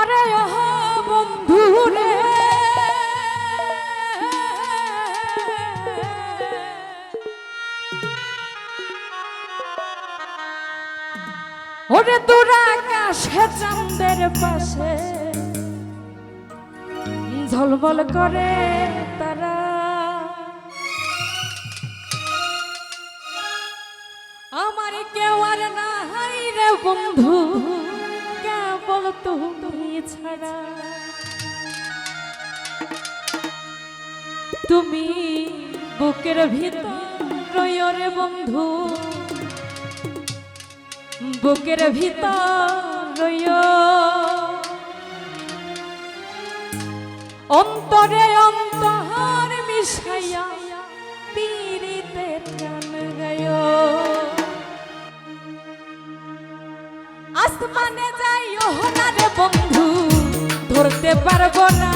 আরে ওহ বন্ধু রে। ওরে তোরা আকাশে চাঁদের পাশে ঝলমল করে। কেউ আর নাই রে বন্ধু, কেবল তুমি ছাড়া। তুমি বুকের ভিতর রইও রে বন্ধু, বুকের ভিতর অন্তরে অন্তর আসমানে যাই রে বন্ধু ধরতে পারব না।